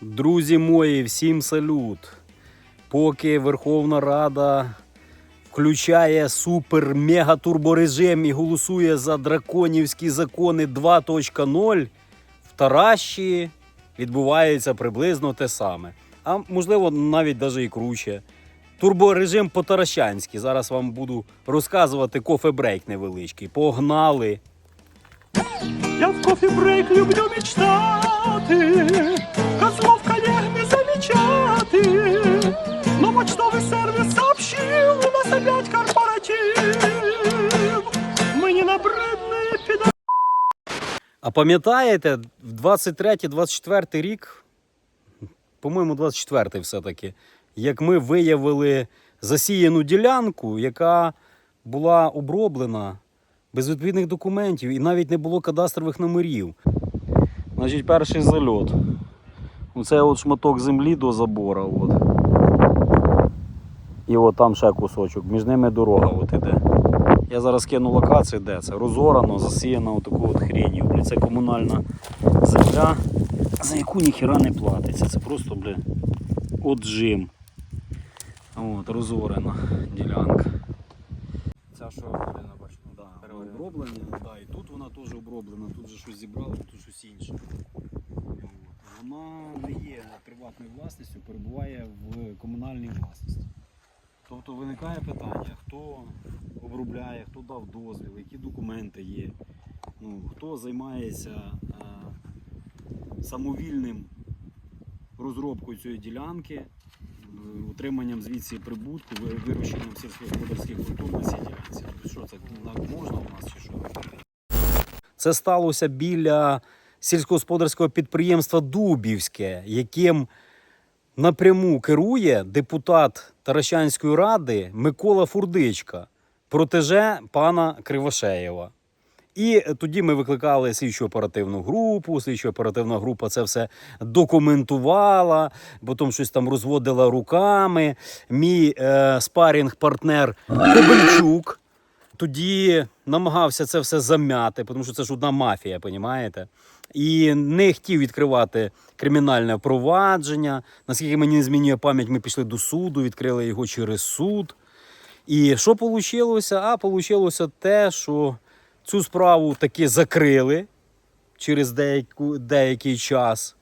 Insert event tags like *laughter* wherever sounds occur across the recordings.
Друзі мої, всім салют. Поки Верховна Рада включає супер-мега-турборежим і голосує за драконівські закони 2.0, в Таращі відбувається приблизно те саме. А можливо, навіть даже і круче. Турборежим по-таращанськи. Зараз вам буду розказувати кофе-брейк невеличкий. Погнали! Я в кофе-брейк люблю мечтати, Козлов коллег не замечати. Но почтовый сервис сообщил, у нас опять корпоратив. Мы не набридные пидоры. А пам'ятаєте, в 23-24 рік, по-моєму, 24-й все-таки, як ми виявили засіяну ділянку, яка була оброблена без відповідних документів і навіть не було кадастрових номерів. Значить, перший зальот. Оце от шматок землі до забора. От. І от там ще кусочок. Між ними дорога от іде. Я зараз кину локацію, де це розорано, засіяна отаку от хренью. Бля, це комунальна земля, за яку ніхіра не платиться. Це просто, бля, отжим. От, розорена ділянка. Ця що оброблена, бачу. Да, оброблення, да, і тут вона теж оброблена, тут же щось зібрали, тут щось інше. Вона не є приватною власністю, перебуває в комунальній власності. Тобто виникає питання, хто обробляє, хто дав дозвіл, які документи є, ну, хто займається е, самовільним розробкою цієї ділянки, е, утриманням звідси прибутку, ви- вирощенням сільськогосподарських культур на цій ділянці. Тобто Що це так можна у нас чи що? Це сталося біля сільськогосподарського підприємства Дубівське, яким напряму керує депутат Таращанської ради Микола Фурдичка, протеже пана Кривошеєва. І тоді ми викликали слідчу оперативну групу. Слідчо оперативна група це все документувала, потім щось там розводила руками. Мій е, спарінг-партнер Кобельчук тоді намагався це все зам'яти, тому що це ж одна мафія, понімаєте? І не хотів відкривати кримінальне провадження. Наскільки мені не змінює пам'ять, ми пішли до суду, відкрили його через суд. І що вийшло? А вийшло те, що цю справу таки закрили через деяку, деякий час.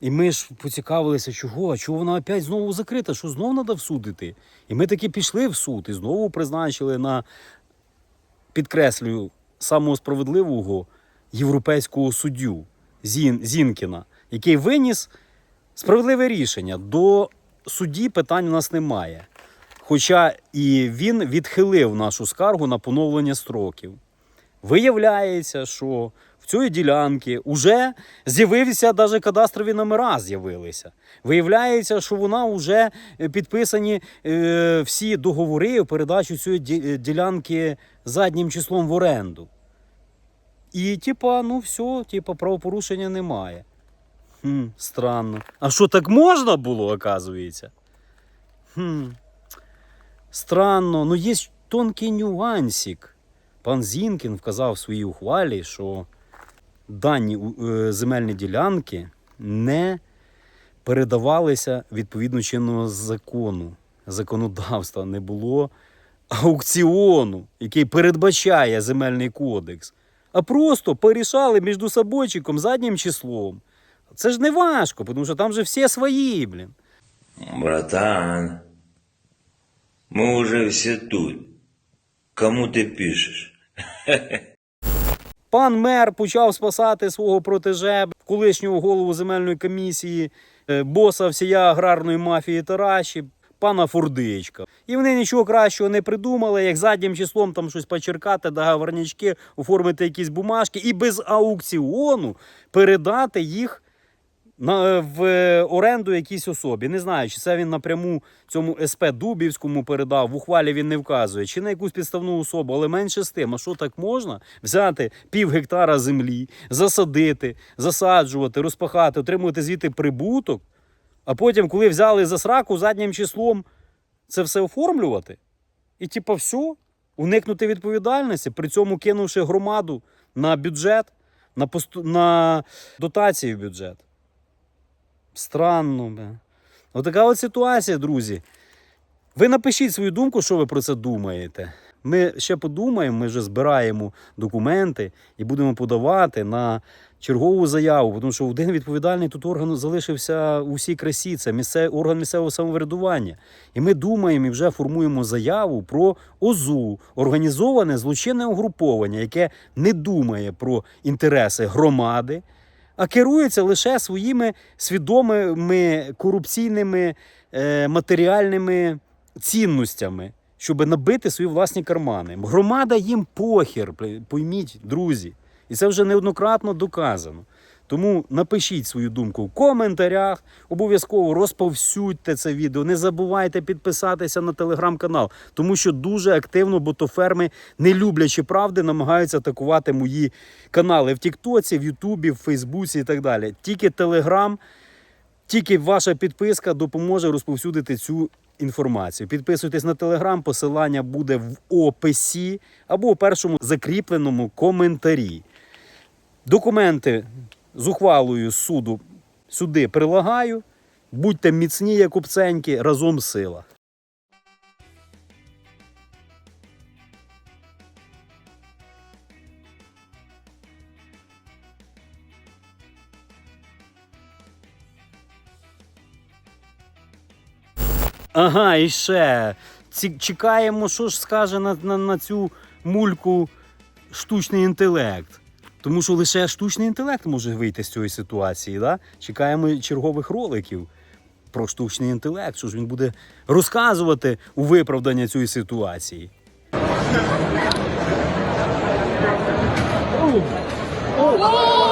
І ми ж поцікавилися, чого, чого вона опять знову закрита, що знову треба в суд іти. І ми таки пішли в суд і знову призначили на, підкреслюю, самого справедливого європейського суддю Зін, Зінкіна, який виніс справедливе рішення. До судді питань у нас немає. Хоча і він відхилив нашу скаргу на поновлення строків. Виявляється, що цієї ділянки вже з'явилися навіть кадастрові номера з'явилися. Виявляється, що вона вже е, підписані е, всі договори у передачу цієї е, ділянки заднім числом в оренду. І, типа, ну все, типа, правопорушення немає. Хм, странно. А що так можна було, оказується? Хм. Странно, ну є тонкий нюансик. Пан Зінкін вказав в своїй ухвалі, що дані е, земельні ділянки не передавалися відповідно чинного закону, законодавства. Не було аукціону, який передбачає земельний кодекс, а просто порішали між собойчиком заднім числом. Це ж не важко, тому що там же всі свої, блін. Братан, мы уже все тут. Кому ты пишешь? *laughs* Пан мер почав спасати свого протеже, колишнього голову земельної комісії, е, боса всія аграрної мафії Тараші, пана Фурдичка. І вони нічого кращого не придумали, як заднім числом там щось почеркати, договорнячки, оформити якісь бумажки і без аукціону передати їх на, в оренду якійсь особі. Не знаю, чи це він напряму цьому СП Дубівському передав, в ухвалі він не вказує, чи на якусь підставну особу, але менше з тим. А що так можна? Взяти пів гектара землі, засадити, засаджувати, розпахати, отримувати звідти прибуток, а потім, коли взяли за сраку заднім числом, це все оформлювати. І типа все, уникнути відповідальності, при цьому кинувши громаду на бюджет, на, посту... на дотації в бюджет. Странно. Бля. Отака от ситуація, друзі. Ви напишіть свою думку, що ви про це думаєте. Ми ще подумаємо, ми вже збираємо документи і будемо подавати на чергову заяву, тому що один відповідальний тут орган залишився у всій красі. Це місце, орган місцевого самоврядування. І ми думаємо і вже формуємо заяву про ОЗУ, організоване злочинне угруповання, яке не думає про інтереси громади, а керується лише своїми свідомими корупційними е, матеріальними цінностями, щоб набити свої власні кармани. Громада їм похер, пойміть, друзі. І це вже неоднократно доказано. Тому напишіть свою думку в коментарях, обов'язково розповсюдьте це відео. Не забувайте підписатися на телеграм-канал, тому що дуже активно ботоферми, не люблячи правди, намагаються атакувати мої канали в Тіктоці, в Ютубі, в Фейсбуці і так далі. Тільки Телеграм, тільки ваша підписка допоможе розповсюдити цю інформацію. Підписуйтесь на телеграм, посилання буде в описі або у першому закріпленому коментарі. Документи з ухвалою суду сюди прилагаю. Будьте міцні, як купценьки, разом сила. Ага, і ще. Ці, чекаємо, що ж скаже на, на, на цю мульку штучний інтелект. Тому що лише штучний інтелект може вийти з цієї ситуації. Да? Чекаємо чергових роликів про штучний інтелект, що ж він буде розказувати у виправдання цієї ситуації. Oh!